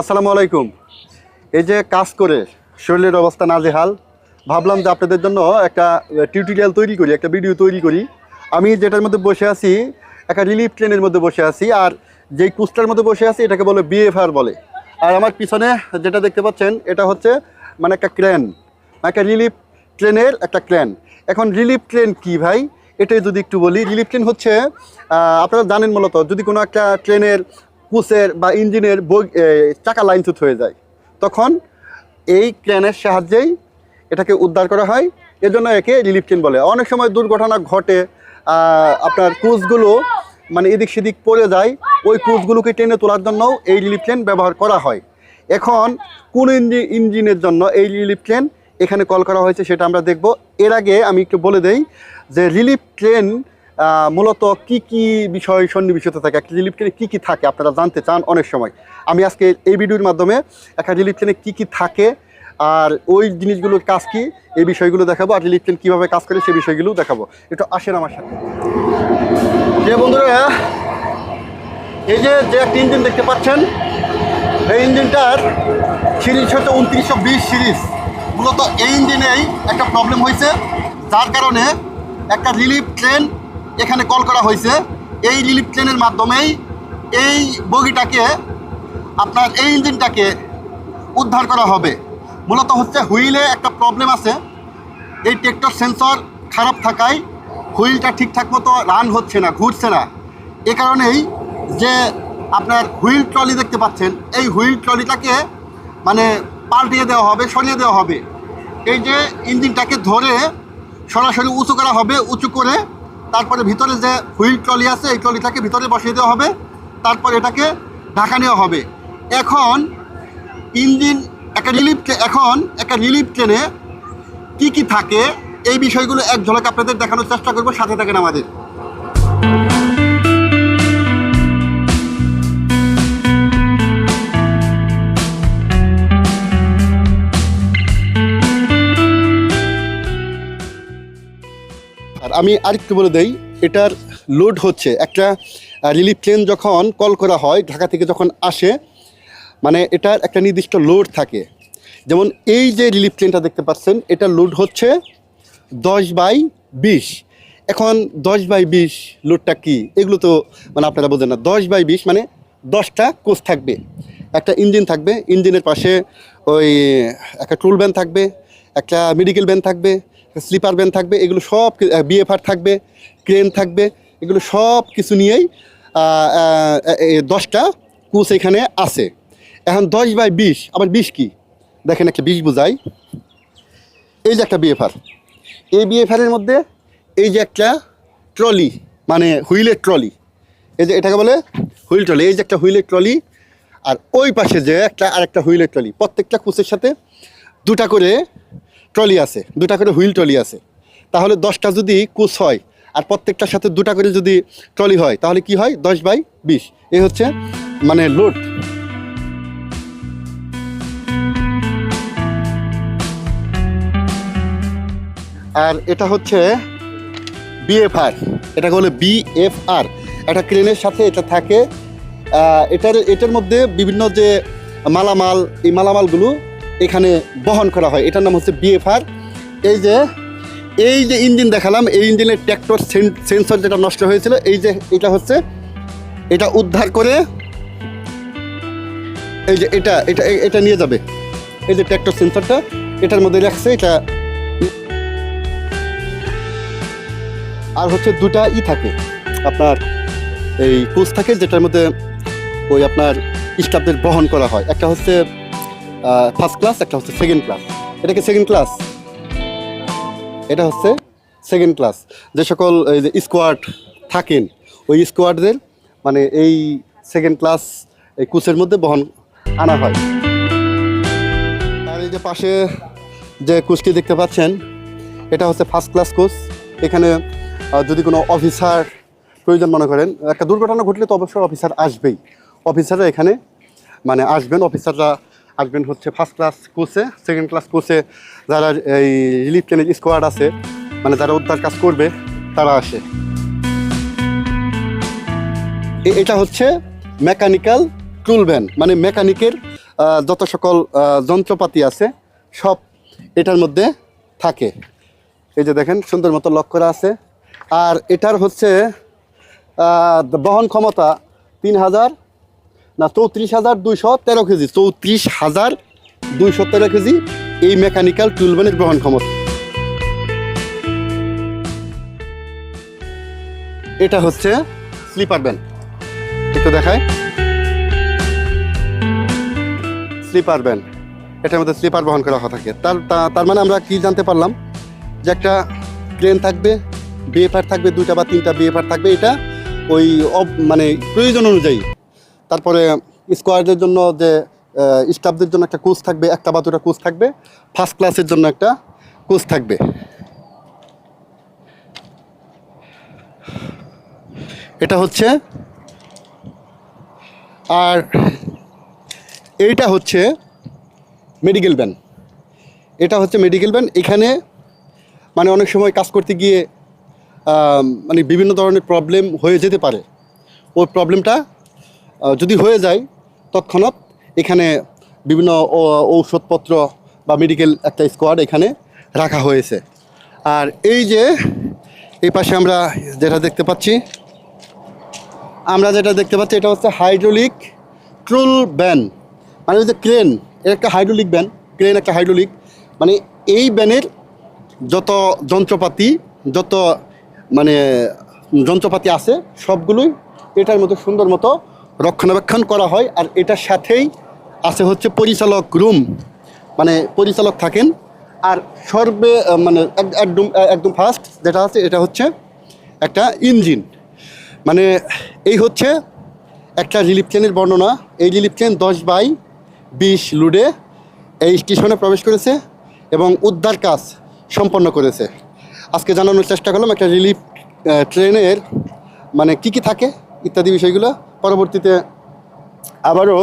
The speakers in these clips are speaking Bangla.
আসসালামু আলাইকুম। এই যে কাজ করে শরীরের অবস্থা নাজেহাল, ভাবলাম যে আপনাদের জন্য একটা টিউটোরিয়াল তৈরি করি, একটা ভিডিও তৈরি করি। আমি যেটার মধ্যে বসে আছি, একটা রিলিফ ট্রেনের মধ্যে বসে আছি, আর যেই কুস্টার মধ্যে বসে আছি, এটাকে বলে বিএফআর বলে। আর আমার পিছনে যেটা দেখতে পাচ্ছেন, এটা হচ্ছে মানে একটা ক্রেন একটা রিলিফ ট্রেনের একটা ক্রেন এখন রিলিফ ট্রেন কি ভাই? এটাই যদি একটু বলি রিলিফ ট্রেন হচ্ছে আপনারা জানেন মূলত, যদি কোনো একটা ট্রেনের কুচের বা ইঞ্জিনের চাকা লাইনচ্যুত হয়ে যায়। তখন এই ক্রেনের সাহায্যেই এটাকে উদ্ধার করা হয়। এজন্য একে রিলিফ ট্রেন বলে। অনেক সময় দুর্ঘটনা ঘটে আপনার কুচগুলো মানে এদিক সেদিক পড়ে যায়, ওই কুচগুলোকে টেনে তোলার জন্যও এই রিলিফ ট্রেন ব্যবহার করা হয়। এখন কোন ইঞ্জি, ইঞ্জিনের জন্য এই রিলিফ ট্রেন এখানে কল করা হয়েছে সেটা আমরা দেখব। এর আগে আমি একটু বলে দেই যে রিলিফ ট্রেন মূলত কি কি বিষয় সন্নিবেশিত থাকে, একটা রিলিফ ট্রেনে কী কী থাকে আপনারা জানতে চান অনেক সময়। আমি আজকে এই ভিডিওর মাধ্যমে একটা রিলিফ ট্রেনে কী কী থাকে আর ওই জিনিসগুলোর কাজ কি, এই বিষয়গুলো দেখাবো আর রিলিফ ট্রেন কীভাবে কাজ করে সেই বিষয়গুলো দেখাবো। একটু আসেন আমার সাথে। যে বন্ধুরা, এই যে যে একটা ইঞ্জিন দেখতে পাচ্ছেন, এই ইঞ্জিনটার সিরিজ হচ্ছে উনত্রিশশো বিশ সিরিজ মূলত এই ইঞ্জিনেই একটা প্রবলেম হয়েছে, যার কারণে একটা রিলিফ ট্রেন এখানে কল করা হয়েছে। এই রিলিফ ট্রেনের মাধ্যমেই এই বগিটাকে, আপনার এই ইঞ্জিনটাকে উদ্ধার করা হবে। মূলত হচ্ছে হুইলে একটা প্রবলেম আছে। এই ট্রেক্টর সেন্সর খারাপ থাকায় হুইলটা ঠিকঠাক মতো রান হচ্ছে না, ঘুরছে না। এ কারণেই যে আপনার হুইল ট্রলি দেখতে পাচ্ছেন, এই হুইল ট্রলিটাকে মানে পাল্টিয়ে দেওয়া হবে, সরিয়ে দেওয়া হবে। এই যে ইঞ্জিনটাকে ধরে সরাসরি উঁচু করা হবে, উঁচু করে তারপরে ভিতরে যে হুইল ট্রলি আছে, এই ট্রলিটাকে ভিতরে বসিয়ে দেওয়া হবে। তারপর এটাকে ঢাকা নেওয়া হবে। এখন ইঞ্জিন, একটা রিলিফ এখন একটা রিলিফ ট্রেনে কী কী থাকে, এই বিষয়গুলো এক ঝলক আপনাদের দেখানোর চেষ্টা করব, সাথে থাকেন আমাদের। আমি আরেকটু বলে দেই, এটার লোড হচ্ছে। একটা রিলিফ ট্রেন যখন কল করা হয়, ঢাকা থেকে যখন আসে মানে এটার একটা নির্দিষ্ট লোড থাকে। যেমন এই যে রিলিফ ট্রেনটা দেখতে পাচ্ছেন, এটা লোড হচ্ছে দশ বাই বিশ। এখন দশ বাই বিশ লোডটা কি? এগুলো তো মানে আপনারা বোঝেন না। দশ বাই বিশ মানে দশটা কোচ থাকবে। একটা ইঞ্জিন থাকবে ইঞ্জিনের পাশে ওই একটা টুল ভ্যান থাকবে, একটা মেডিকেল ভ্যান থাকবে স্লিপার ভ্যান থাকবে, এগুলো সব বিএফআর থাকবে, ক্রেন থাকবে, এগুলো সব কিছু নিয়েই দশটা কোচ এখানে আছে। এখন দশ বাই বিশ, আবার বিশ কি? দেখেন একটা বিশ বোঝাই। এই যে একটা বিএফআর এই বিএফআরের মধ্যে এই যে একটা ট্রলি মানে হুইলের ট্রলি। এই যে এটাকে বলে হুইল ট্রলি। এই যে একটা হুইলের ট্রলি, আর ওই পাশে যে একটা আর একটা হুইলের ট্রলি। প্রত্যেকটা কুচের সাথে দুটা করে ট্রলি আছে দুটা করে হুইল ট্রলি আছে। তাহলে দশটা যদি কুচ হয়, আর প্রত্যেকটার সাথে দুটা করে যদি ট্রলি হয়, তাহলে কি হয়? দশ বাই বিশ। এই হচ্ছে মানে লোড। আর এটা হচ্ছে বিএফআর এটাকে বলে বিএফআর একটা ক্রেনের সাথে এটা থাকে। এটার এটার মধ্যে বিভিন্ন যে মালামাল, এই মালামালগুলো এখানে বহন করা হয়। এটার নাম হচ্ছে বিএফআর এই যে এই যে ইঞ্জিন দেখালাম, এই ইঞ্জিনের ট্র্যাক্টর সেন্সর যেটা নষ্ট হয়েছিল, এই যে এটা হচ্ছে, এটা উদ্ধার করে এই যে এটা এটা এটা নিয়ে যাবে। এই যে ট্র্যাক্টর সেন্সরটা, এটার মধ্যে রাখছে, এটা আর হচ্ছে দুটা ই থাকে। আপনার এই কোচ থাকে, যেটার মধ্যে ওই আপনার স্টাফদের বহন করা হয়। একটা হচ্ছে ফার্স্ট ক্লাস একটা হচ্ছে সেকেন্ড ক্লাস এটাকে সেকেন্ড ক্লাস এটা হচ্ছে সেকেন্ড ক্লাস যে সকল, এই যে স্কোয়াড থাকেন, ওই স্কোয়াডদের মানে এই সেকেন্ড ক্লাস এই কোচের মধ্যে বহন আনা হয়। আর এই যে পাশে যে কোচটি দেখতে পাচ্ছেন, এটা হচ্ছে ফার্স্ট ক্লাস কোচ এখানে যদি কোনো অফিসার প্রয়োজন মনে করেন, একটা দুর্ঘটনা ঘটলে তো অবশ্যই অফিসার আসবেই। অফিসাররা এখানে মানে আসবেন অফিসাররা আসবেন হচ্ছে ফার্স্ট ক্লাস কোচে সেকেন্ড ক্লাস কোচে যারা এই রিলিফ ট্রেনের স্কোয়াড আছে মানে যারা উদ্ধার কাজ করবে, তারা আসে। এটা হচ্ছে মেকানিক্যাল টুল ভ্যান মানে মেকানিকের যত সকল যন্ত্রপাতি আছে, সব এটার মধ্যে থাকে। এই যে দেখেন, সুন্দর মতো লক করা আছে। আর এটার হচ্ছে বহন ক্ষমতা তিন হাজার না, চৌত্রিশ হাজার দুইশো তেরো কেজি, চৌত্রিশ হাজার দুইশো তেরো কেজি এই মেকানিক্যাল টুলবেনের বহন ক্ষমতা। এটা হচ্ছে স্লিপার ব্যান একটু দেখায় স্লিপার ব্যান এটার মধ্যে স্লিপার বহন করা থাকে। তার তার মানে আমরা কি জানতে পারলাম? যে একটা ক্রেন থাকবে বিএফআর থাকবে, দুইটা বা তিনটা বিএফআর থাকবে, এটা ওই মানে প্রয়োজন অনুযায়ী তারপরে স্কোয়ারদের জন্য যে স্টাফদের জন্য একটা কোচ থাকবে, একটা বা দুটা কোচ থাকবে ফার্স্ট ক্লাসের জন্য একটা কোচ থাকবে। এটা হচ্ছে, আর এইটা হচ্ছে মেডিকেল ভ্যান এটা হচ্ছে মেডিকেল ভ্যান এখানে মানে অনেক সময় কাজ করতে গিয়ে মানে বিভিন্ন ধরনের প্রবলেম হয়ে যেতে পারে। ওই প্রবলেমটা যদি হয়ে যায়, তৎক্ষণাৎ এখানে বিভিন্ন ঔষধপত্র বা মেডিকেল একটা স্কোয়াড এখানে রাখা হয়েছে। আর এই যে, এই পাশে আমরা যেটা দেখতে পাচ্ছি, আমরা যেটা দেখতে পাচ্ছি, এটা হচ্ছে হাইড্রোলিক ট্রুল ব্যান মানে যে ক্রেন এর একটা হাইড্রোলিক ব্যান ক্রেন একটা হাইড্রোলিক মানে এই ব্যানের যত যন্ত্রপাতি, যত মানে যন্ত্রপাতি আছে, সবগুলোই এটার মতো সুন্দর মতো রক্ষণাবেক্ষণ করা হয় আর এটার সাথেই আছে হচ্ছে পরিচালক রুম। মানে পরিচালক থাকেন। আর সর্বে মানে এক- একদম একদম ফার্স্ট যেটা আছে, এটা হচ্ছে একটা ইঞ্জিন। মানে এই হচ্ছে একটা রিলিফ ট্রেনের বর্ণনা। এই রিলিফ ট্রেন দশ বাই বিশ লুডে এই স্টেশনে প্রবেশ করেছে এবং উদ্ধার কাজ সম্পন্ন করেছে। আজকে জানানোর চেষ্টা করলাম একটা রিলিফ ট্রেনের মানে কি কি থাকে, ইত্যাদি বিষয়গুলো। পরবর্তীতে আবারও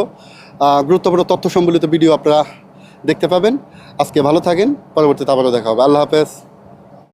গুরুত্বপূর্ণ তথ্য সম্বলিত ভিডিও আপনারা দেখতে পাবেন। আজকে ভালো থাকেন, পরবর্তীতে আবারও দেখা হবে। আল্লাহ হাফেজ।